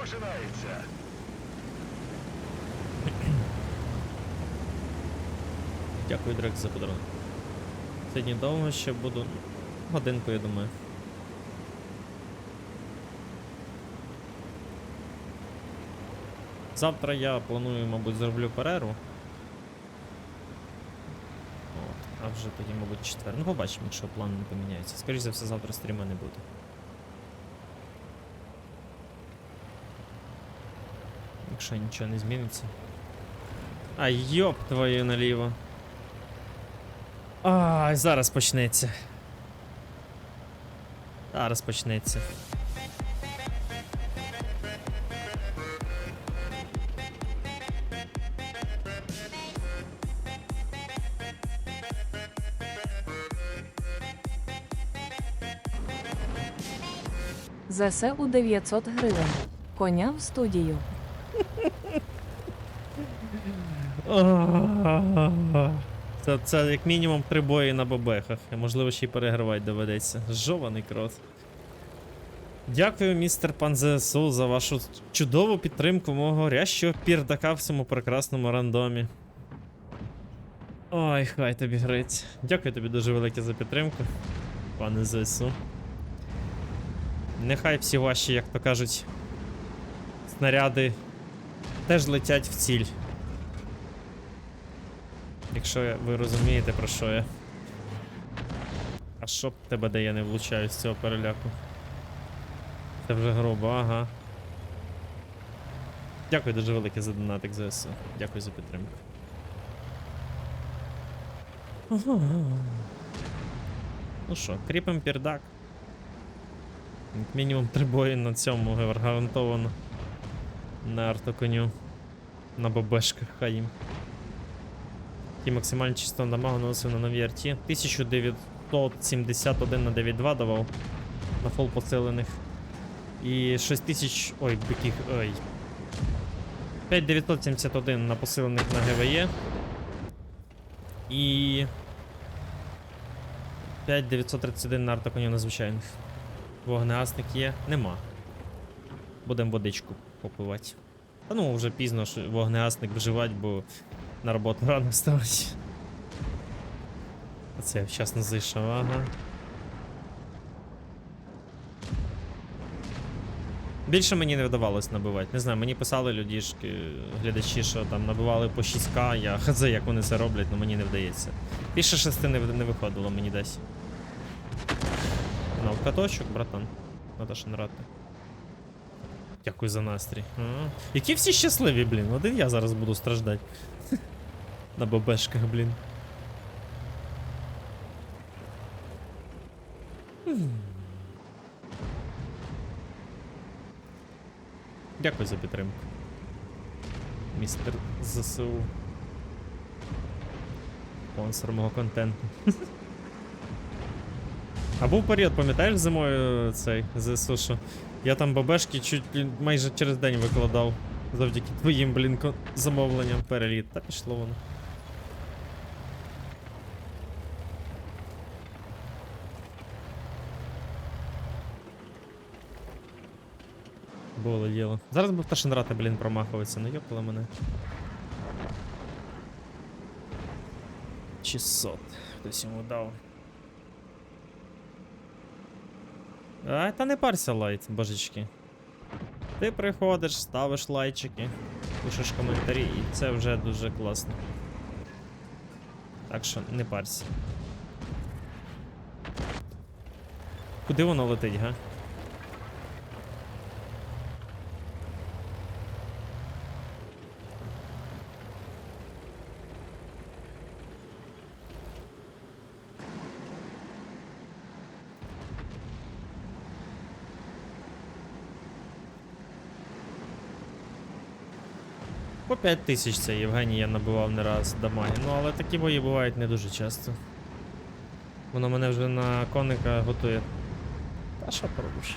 починається. Дякую, Дрек, за подарунок. Сьогодні довго ще буду. Годинку, я думаю. Завтра я планую, мабуть, зроблю перерву. От, а вже тоді, мабуть, четвер. Ну, побачимо, якщо план не поміняється. Скоріше за все, завтра стріма не буде. Якщо нічого не зміниться. А йоп твою наліво. Ай, зараз почнеться. Зараз почнеться. ЗСУ 900 гривень. Коня в студію. Це, це як мінімум три бої на бабехах. А можливо ще й перегравати доведеться. Жований крот. Дякую, містер пан ЗСУ, за вашу чудову підтримку мого рящого пірдака в цьому прекрасному рандомі. Ой, хай тобі грець. Дякую тобі дуже велике за підтримку, пане ЗСУ. Нехай всі ваші, як то кажуть, снаряди теж летять в ціль. Якщо ви розумієте, про що я. А що б тебе де я не влучаю з цього переляку? Це вже грубо, ага. Дякую дуже велике за донатик ЗСУ. Дякую за підтримку. Ну що, кріпим пірдак. Як мінімум три бої на цьому гарантовано. На артоконю. На бабешках хай їм. І максимальна частота дамагу наносив на новій арті. 1971 на 9.2 давав на фол посилених. І 6000. Ой, биких. Ой. 5971 на посилених на ГВЕ. І. 5931 на артоконів надзвичайних. Вогнегасник є? Нема. Будемо водичку попивати. Та ну вже пізно вогнегасник вживати, бо на роботу рано вставати. Оце я вчасно зайшов, ага. Більше мені не вдавалось набивати. Не знаю, мені писали людішки, глядачі, що там набивали по 6к, я хз, як вони це роблять, але мені не вдається. Більше 6 не, не виходило мені десь. Ну, каточок, братан. Надо ж нрати. Дякую за настрій. Ага. Які всі щасливі, блін. Один я зараз буду страждати. На бабешках, блін. Дякую за підтримку. Містер ЗСУ. Спонсор мого контенту. А був період, пам'ятаєш зимою цей ЗСУ, що я там бабешки чуть майже через день викладав. Завдяки твоїм, блін, замовленням переліт. Та пішло воно. Було діло. Зараз би пташинрати, блін, промахуватися, ну йопала мене. 600. Хтось йому дав. А, та не парся лайт, божечки. Ти приходиш, ставиш лайчики, пишеш коментарі, і це вже дуже класно. Так що не парся. Куди воно летить, га? 5 тисяч це Євгеній я набивав не раз дамаги. Ну але такі бої бувають не дуже часто. Воно мене вже на коника готує. Та що поробиш?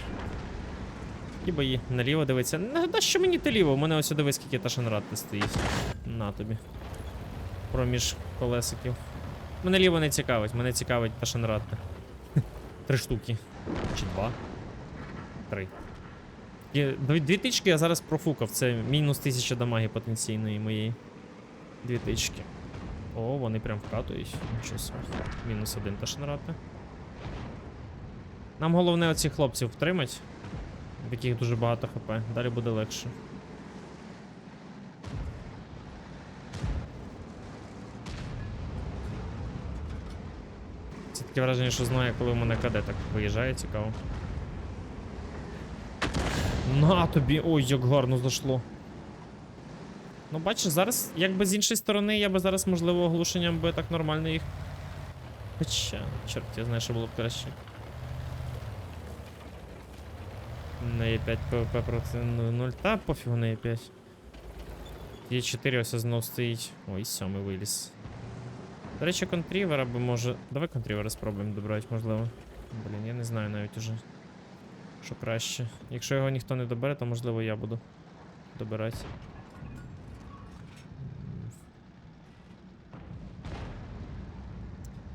Такі бої. Наліво дивиться. На що мені ти ліво? У мене ось дивись, скільки ташанрад ти стоїть. На тобі. Проміж колесиків. Мене ліво не цікавить, мене цікавить ташанрад. Три штуки. Чи два? Три. Дві, тички я зараз профукав. Це мінус 1000 дамаги потенційної моєї. Дві тички. О, вони прям вкатують. Нічого собі. Мінус один ташнарати. Нам головне оцих хлопців втримати, в яких дуже багато хп. Далі буде легше. Це таке враження, що знає, коли в мене КД так виїжджає, цікаво. На тобі! Ой, як гарно зайшло. Ну, бачиш, зараз, якби з іншої сторони, я би зараз, можливо, оглушенням би так нормально їх. Хоча, чорт, я знаю, що було б краще. На Е5 ПВП проти 0. Та пофігу на Е5. Е4 ось знов стоїть. Ой, сьомий виліз. До речі, контрівера би може. Давай контрівера спробуємо добрати, можливо. Блін, я не знаю навіть уже. Що краще. Якщо його ніхто не добере, то можливо я буду добирати.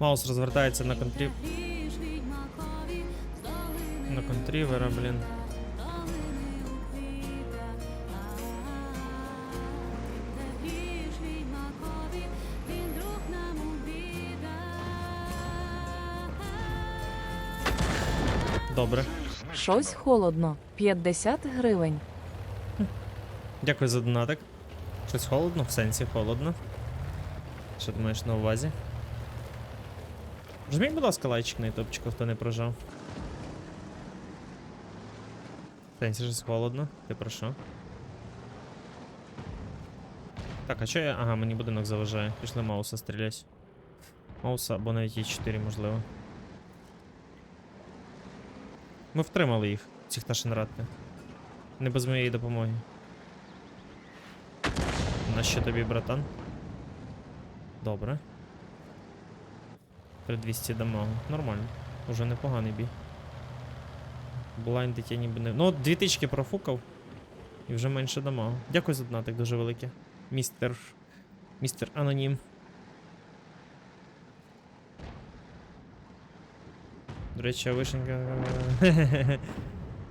Маус розвертається на контрів. На контрівера, блін. Добре. Щось холодно. 50 гривень. Дякую за донатик. Щось холодно, в сенсі холодно. Що ти маєш на увазі? Жміть, будь ласка, лайчик на ютубчику, хто не прожав. В сенсі щось холодно. Ти про що? Так, а що я. Ага, мені будинок заважає. Пішли Мауса стрілять. Мауса або навіть і 4 можливо. Ми втримали їх, цих ташенратних. Не без моєї допомоги. На що тобі, братан? Добре. 3200 дамагу. Нормально. Уже непоганий бій. Блайндить я ніби не. Ну, от дві тички профукав. І вже менше дамагу. Дякую за донатик дуже велике. Містер. Містер Анонім. До речі, а вишенька.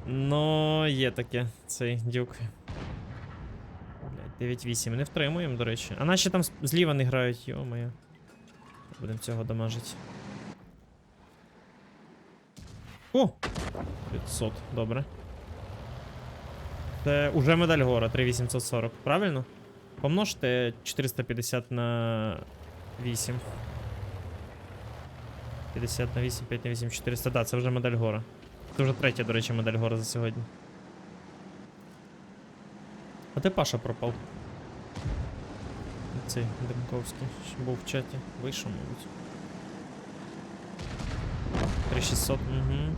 Ну, є таке, цей дюк. Блядь, 9-8. Не втримуємо, до речі. А наші там зліва не грають, йо-моє. Будемо цього дамажити. О! 500, добре. Це уже медаль гора, 3840, правильно? Помножте 450 на 8. 50 на 8, 5 на 8, 400. Да, це вже медаль гора. Це вже третя, до речі, медаль гора за сьогодні. А де Паша пропав? Цей Демковський, що був в чаті. Вийшов, мабуть. 3600, угу.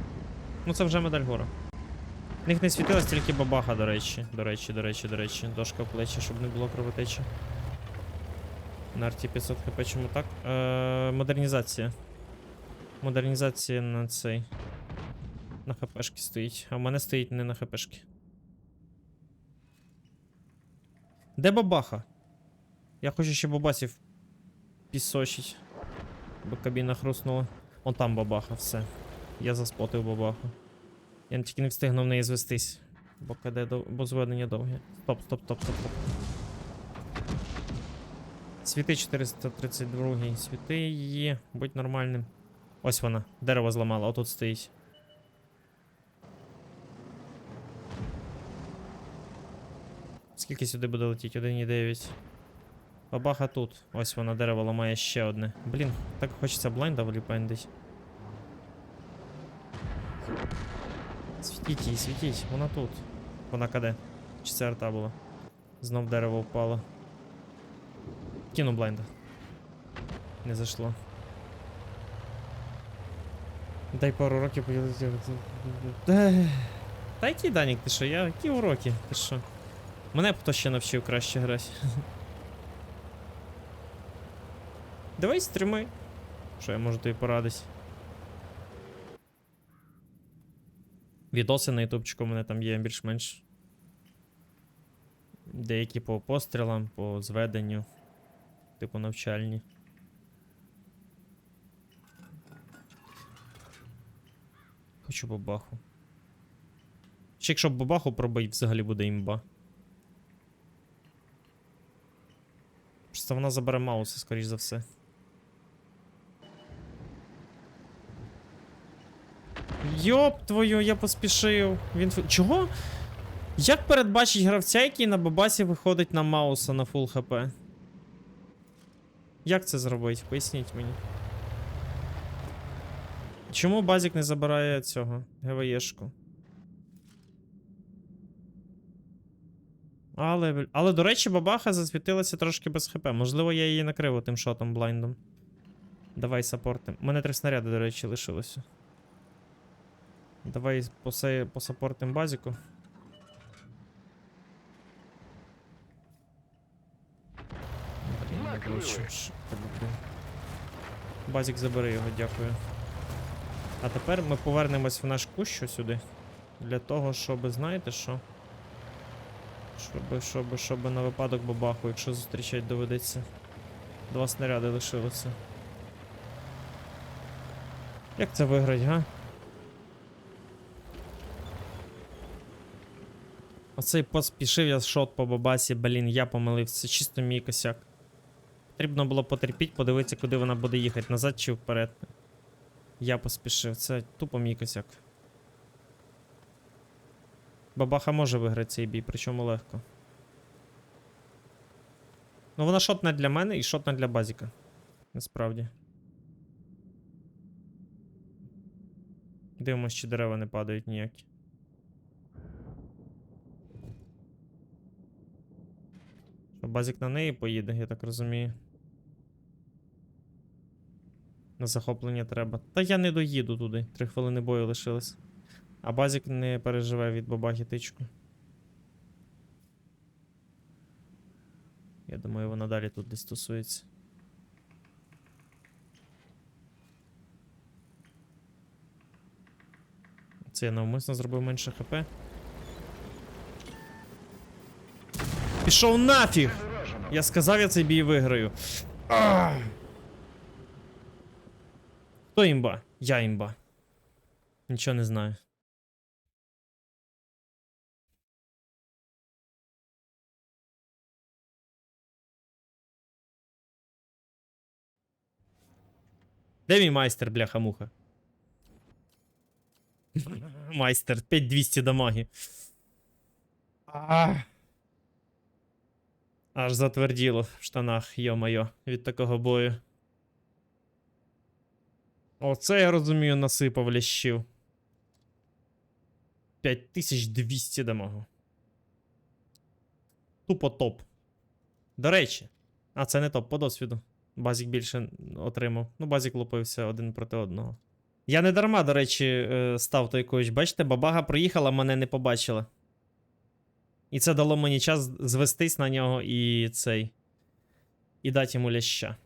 Ну це вже медаль гора. В них не світилась тільки бабаха, до речі. До речі, до речі, до речі. Дошка в плечі, щоб не було кровотечі. На арті 500 хп, чому так? Е, модернізація. Модернізація на цей. На хпшки стоїть. А в мене стоїть не на хпшки. Де бабаха? Я хочу ще бабасів пісочить. Бо кабіна хрустнула. Он там бабаха, все. Я заспотив бабаху. Я тільки не встигнув в неї звестись. Бо КД дов... бо зведення довге. Стоп, стоп, стоп, стоп, стоп. Світи 432, світи її, будь нормальним. Ось вона, дерево зламала, отут стоїть. Скільки сюди буде летіти? 1,9. Бабаха тут. Ось вона дерево ламає ще одне. Блін, так хочеться блайнда вліпендить. Світіть її, світіть, вона тут. Вона каде? Чи це арта була? Знов дерево впало. Кину блайнда. Не зайшло. Дай пару років поділити. Та який Данік, ти що? Я які уроки? Ти що? Мене б хто ще навчив краще грати. Давай стріми. Що я можу тобі порадити? Відоси на ютубчику у мене там є більш-менш. Деякі по пострілам, по зведенню, типу навчальні. Хочу бабаху. Ще якщо бабаху пробить, взагалі буде імба. Просто вона забере мауса, скоріш за все. Йоп твою, я поспішив. Він. Чого? Як передбачить гравця, який на бабасі виходить на Мауса на фул хп? Як це зробити? Поясніть мені. Чому базік не забирає цього ГВЄшку? Але, але, до речі, бабаха засвітилася трошки без хп. Можливо, я її накрив тим шотом блайндом. Давай саппортим. У мене три снаряди, до речі, лишилося. Давай посаппортим базіку. Базік забери його, дякую. А тепер ми повернемось в наш кущу сюди. Для того, щоб, знаєте що? Щоб, щоб, щоб на випадок бабаху, якщо зустрічать доведеться. Два снаряди лишилося. Як це виграть, га? Оцей поспішив я шот по бабасі, блін, я помилився. Чисто мій косяк. Потрібно було потерпіть, подивитися, куди вона буде їхати, назад чи вперед. Я поспішив, це тупо мій косяк. Бабаха може виграти цей бій, причому легко. Ну вона шотна для мене і шотна для базіка. Насправді. Дивимось, чи дерева не падають ніякі. Базік на неї поїде, я так розумію. На захоплення треба. Та я не доїду туди. Три хвилини бою лишилось. А базік не переживе від бабахи тичку. Я думаю, вона далі тут десь тусується. Це я навмисно зробив менше хп. Пішов нафіг! Я сказав, я цей бій виграю. Ах! Хто імба? Я імба. Нічого не знаю. Де мій майстер, бляха-муха? майстер, 5200 дамаги. Аж затверділо в штанах, йо-моє, від такого бою. Оце я розумію, насипав лящів. 5200 дамагу. Тупо топ. До речі. А, це не топ по досвіду. Базік більше отримав. Ну, базік лупився один проти одного. Я не дарма, до речі, е, став той коуч. Бачите, бабага проїхала, мене не побачила. І це дало мені час звестись на нього і цей. І дати йому ляща.